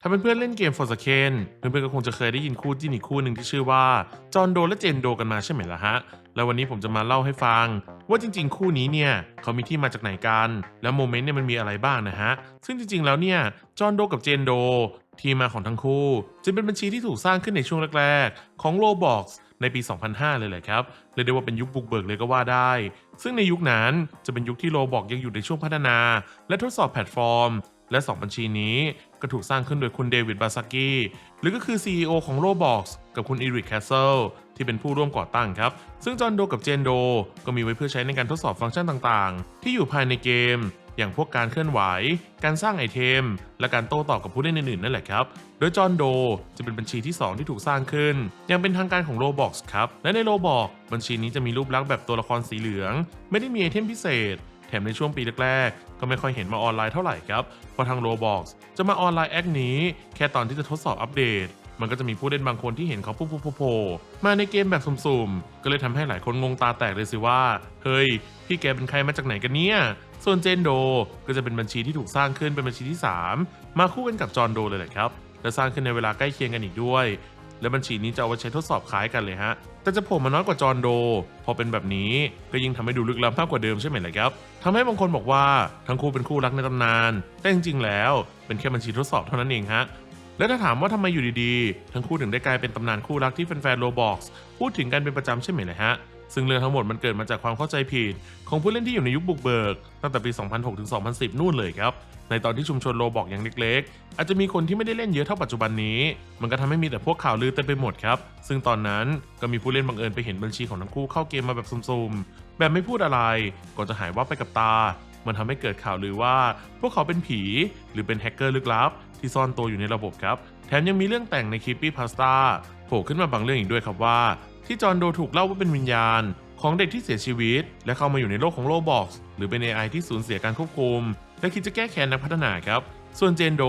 ถ้าเพื่อนๆเล่นเกม Forsaken เพื่อนๆก็คงจะเคยได้ยินคู่จิ้นอีกคู่หนึ่งที่ชื่อว่า จอห์นโดและเจนโดกันมาใช่ไหมล่ะฮะ แล้ววันนี้ผมจะมาเล่าให้ฟัง ว่าจริงๆ คู่นี้เนี่ยเขามีที่มาจากไหนกัน แล้วโมเมนต์เนี่ยมันมีอะไรบ้างนะฮะ ซึ่งจริงๆแล้วเนี่ยจอห์นโดกับเจนโด ที่มาของทั้งคู่ จะเป็นบัญชีที่ถูกสร้างขึ้นในช่วงแรกๆ ของ Roblox ในปี 2005 เลยแหละครับ เรียกได้ว่าเป็นยุคบุกเบิกเลยก็ว่าได้ ซึ่งในยุคนั้นจะเป็นยุคที่โลบอกยังอยู่ในช่วงพัฒนา และทดสอบแพลตฟอร์ม และ 2 บัญชีนี้ก็ถูกสร้างขึ้นโดยคุณเดวิดบาซากี้หรือก็คือ CEO ของ Roblox กับคุณอีริกแคสเซิลที่เป็นผู้ร่วมก่อตั้งครับ ซึ่งจอห์นโดกับเจนโด ก็มีไว้เพื่อใช้ในการทดสอบฟังก์ชันต่างๆ ที่อยู่ภายในเกม อย่างพวกการเคลื่อนไหว การสร้างไอเทม และการโต้ตอบกับผู้เล่นอื่นๆนั่นแหละครับ โดยจอห์นโดจะเป็นบัญชีที่ 2 ที่ถูกสร้างขึ้นย่างเป็นทางการของ Roblox ครับ และใน Roblox บัญชีนี้จะมีรูปลักษณ์แบบตัวละครสีเหลือง ไม่ได้มีไอเทมพิเศษ แถมในช่วงปีแรกๆ ก็ไม่ค่อยเห็นมาออนไลน์เท่าไหร่ครับ เพราะทาง Roblox จะมาออนไลน์แอคนี้ แค่ตอนที่จะทดสอบอัปเดต มันก็จะมีผู้เล่นบางคนที่เห็นเขาปุ๊บปุ๊บโผล่มาในเกมแบบสุ่มๆ ก็เลยทำให้หลายคนงงตาแตกเลยสิว่า เฮ้ย พี่แกเป็นใครมาจากไหนกันเนี่ย ส่วนเจนโดก็จะเป็นบัญชีที่ถูกสร้างขึ้นเป็นบัญชีที่ 3 มาคู่กันกับจอห์นโดเลยแหละครับและสร้างขึ้นในเวลาใกล้เคียงกันอีกด้วย และบัญชีนี้จะเอาไว้ใช้ทดสอบคล้ายกันเลยฮะ แต่จะโผล่มาน้อยกว่าจอห์นโด พอเป็นแบบนี้ก็ยิ่งทำให้ดูลึกล้ำมากกว่าเดิมใช่ไหมล่ะครับทำให้บางคนบอกว่าทั้งคู่เป็นคู่รักในตำนาน แต่จริงๆ แล้วเป็นแค่บัญชีทดสอบเท่านั้นเองฮะและถ้าถามว่าทำไมอยู่ดีๆ ทั้งคู่ถึงได้กลายเป็นตำนานคู่รักที่แฟนๆโรบอกพูดถึงกันเป็นประจำใช่ไหมล่ะฮะ ซึ่งเรื่องทั้งหมดมันเกิดมาจากความเข้าใจผิด ของผู้เล่นที่อยู่ในยุคบุกเบิก ตั้งแต่ปี 2006 ถึง 2010 นู่นเลยครับ ในตอนที่ชุมชนโรบอกยังเล็กๆ อาจจะมีคนที่ไม่ได้เล่นเยอะเท่าปัจจุบันนี้ มันก็ทำให้มีแต่พวกข่าวลือเต็มไปหมดครับ ซึ่งตอนนั้นก็มีผู้เล่นบังเอิญไปเห็นบัญชีของทั้งคู่เข้าเกมมาแบบซุ่มๆ แบบไม่พูดอะไรก่อนจะหายว่าบไปกับตา มันทำให้เกิดข่าวลือว่า พวกเขาเป็นผี หรือเป็นแฮกเกอร์ลึกลับ ที่ซ่อนตัวอยู่ในระบบครับ แถมยังมีเรื่องแต่งในคลิปปี้พาสต้าโผล่ขึ้นมาบางเรื่องอีกด้วยครับว่า ที่จอห์นโดถูกเล่าว่าเป็นวิญญาณ ของเด็กที่เสียชีวิต และเข้ามาอยู่ในโลกของโลบอกหรือเป็น AI ที่สูญเสียการควบคุม และคิดจะแก้แค้นนักพัฒนาครับ ส่วนเจนโด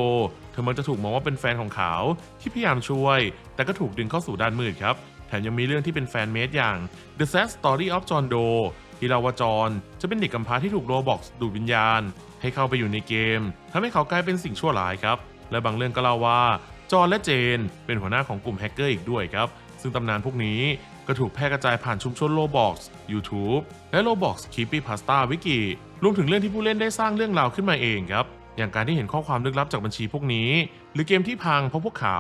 เธอมักจะถูกมองว่าเป็นแฟนของเขาที่พยายามช่วย แต่ก็ถูกดึงเข้าสู่ด้านมืดครับแถมยังมีเรื่องที่เป็นแฟนเมดอย่าง The Sad Story of John Doe ที่เราว่าจอห์นจะเป็นเด็กกำพร้าที่ถูกโรบอกดูดวิญญาณ ให้เข้าไปอยู่ในเกมทำให้เขากลายเป็นสิ่งชั่วร้ายครับ และบางเรื่องก็เล่าว่าจอห์นและเจน เป็นหัวหน้าของกลุ่มแฮกเกอร์อีกด้วยครับ ซึ่งตำนานพวกนี้ก็ถูกแพร่กระจายผ่านชุมชน Roblox YouTube และ Roblox Creepypasta Wiki รวมถึงเรื่องที่ผู้เล่นได้สร้างเรื่องราวขึ้นมาเองครับ อย่างการที่เห็นข้อความลึกลับจากบัญชีพวกนี้ หรือเกมที่พังเพราะพวกเขา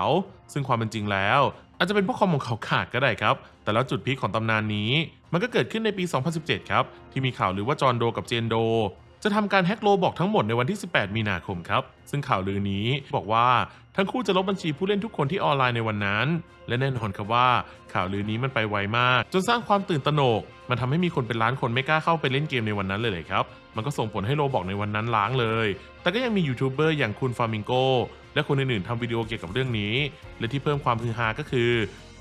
ซึ่งความเป็นจริงแล้ว อาจจะเป็นเพราะคอมของเขาขาดก็ได้ครับ แต่แล้วจุดพีคของตำนานนี้ มันก็เกิดขึ้นในปี 2017 ครับ ที่มีข่าวลือว่าจอห์นโดกับเจนโด จะทำการแฮ็กโลบอกทั้งหมดในวันที่ 18 มีนาคมครับ ซึ่งข่าวลือนี้บอกว่าทั้งคู่จะลบบัญชีผู้เล่นทุกคนที่ออนไลน์ในวันนั้น และแน่นอนครับว่าข่าวลือนี้มันไปไวมาก จนสร้างความตื่นตระหนก มันทำให้มีคนเป็นล้านคนไม่กล้าเข้าไปเล่นเกมในวันนั้นเลยเลยครับ มันก็ส่งผลให้โลบอกในวันนั้นล้างเลย แต่ก็ยังมียูทูบเบอร์อย่างคุณฟามิงโกและคนอื่นๆทำวิดีโอเกี่ยวกับเรื่องนี้ และที่เพิ่มความฮือฮาก็คือ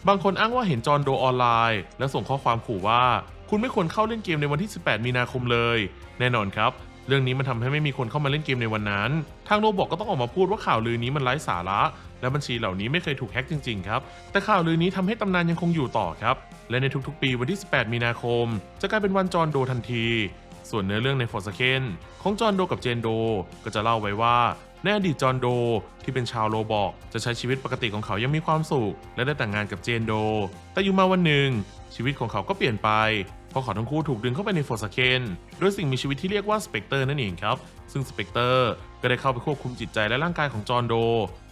บางคนอ้างว่าเห็นจอห์นโดออนไลน์ และส่งข้อความขู่ว่า คุณไม่ควรเข้าเล่นเกมในวันที่ 18 มีนาคมเลย แน่นอนครับ เรื่องนี้มันทำให้ไม่มีคนเข้ามาเล่นเกมในวันนั้น ทางโรบอกก็ต้องออกมาพูดว่าข่าวลือนี้มันไร้สาระ และบัญชีเหล่านี้ไม่เคยถูกแฮ็กจริงๆครับ แต่ข่าวลือนี้ทำให้ตำนานยังคงอยู่ต่อครับ และในทุกๆ ปีวันที่ 18 มีนาคม จะกลายเป็นวันจอห์นโดทันที ส่วนเนื้อเรื่องในฟอร์สเคนของจอห์นโดกับเจนโด ก็จะเล่าไว้ว่าในอดีตจอห์นโดที่เป็นชาวโรบอกจะใช้ชีวิตปกติของเขายังมีความสุข และได้แต่งงานกับเจนโด แต่อยู่มาวันหนึ่งชีวิตของเขาก็เปลี่ยนไป เพราะเขาทั้งคู่ถูกดึงเข้าไปในโฟสเคนโดยสิ่งมีชีวิตที่เรียกว่าสเปกเตอร์นั่นเองครับ ซึ่งสเปกเตอร์ก็ได้เข้าไปควบคุมจิตใจและร่างกายของจอห์นโด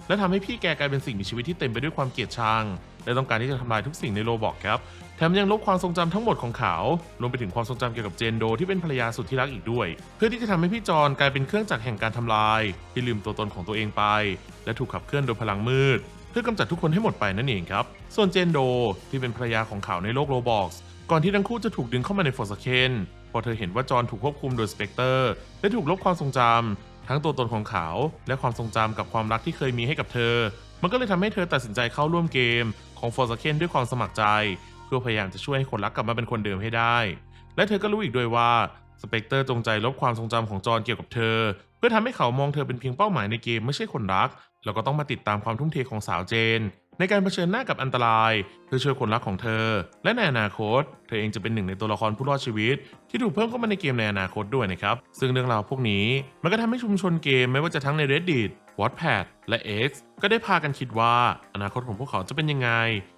และทำให้พี่แกกลายเป็นสิ่งมีชีวิตที่เต็มไปด้วยความเกลียดชังและต้องการที่จะทำลายทุกสิ่งในโรบอกครับแถมยังลบความทรงจำทั้งหมดของเขารวมไปถึงความทรงจำเกี่ยวกับเจนโดที่เป็นภรรยาสุดที่รักอีกด้วย เพื่อที่จะทำให้พี่จอนกลายเป็นเครื่องจักรแห่งการทำลาย ที่ลืมตัวตนของตัวเองไป และถูกขับเคลื่อนโดยพลังมืด เพื่อกำจัดทุกคนให้หมดไปนั่นเองครับ ส่วนเจนโดที่เป็นภรรยาของเขาในโลกโรบอก ก่อนที่ทั้งคู่จะถูกดึงเข้ามาในฟอร์สเคนพอเธอเห็นว่าจอนถูกควบคุมโดยสเปกเตอร์และถูกลบความทรงจำทั้งตัวตนของเขาและความทรงจำกับความรักที่เคยมีให้กับเธอ มันก็เลยทำให้เธอตัดสินใจเข้าร่วมเกมของฟอร์สเคนด้วยความสมัครใจ เพื่อพยายามจะช่วยให้คนรักกลับมาเป็นคนเดิมให้ได้ และเธอก็รู้อีกด้วยว่าสเปกเตอร์จงใจลบความทรงจำของจอห์นเกี่ยวกับเธอ เพื่อทำให้เขามองเธอเป็นเพียงเป้าหมายในเกมไม่ใช่คนรัก แล้วก็ต้องมาติดตามความทุ่มเทของสาวเจน ในการเผชิญหน้ากับอันตรายเพื่อช่วยคนรักของเธอ และในอนาคต เธอเองจะเป็นหนึ่งในตัวละครผู้รอดชีวิต ที่ถูกเพิ่มเข้ามาในเกมในอนาคตด้วยนะครับ ซึ่งเรื่องราวพวกนี้มันก็ทำให้ชุมชนเกมไม่ว่าจะทั้งใน Reddit Wattpad และ X ก็ได้พากันคิดว่า อนาคตของพวกเขาจะเป็นยังไง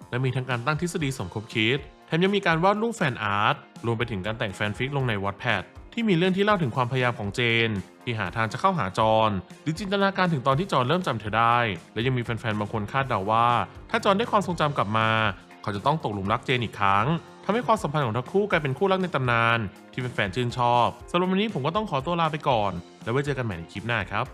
และมีทั้งการตั้งทฤษฎีสมคบคิด แถมยังมีการวาดรูปแฟนอาร์ตรวมไปถึงการแต่งแฟนฟิกลงใน Wattpad ที่มีเรื่องที่เล่าถึงความพยายามของเจน ที่หาทางจะเข้าหาจอห์นหรือจินตนาการถึงตอนที่จอนเริ่มจำเธอได้ และยังมีแฟนๆบางคนคาดเดาว่า ถ้าจอนได้ความทรงจำกลับมา เขาจะต้องตกหลุมรักเจนอีกครั้งทำให้ความสัมพันธ์ของทั้งคู่กลายเป็นคู่รักในตำนาน ที่แฟนๆชื่นชอบสำหรับวันนี้ผมก็ต้องขอตัวลาไปก่อน แล้วไว้เจอกันใหม่ในคลิปหน้าครับ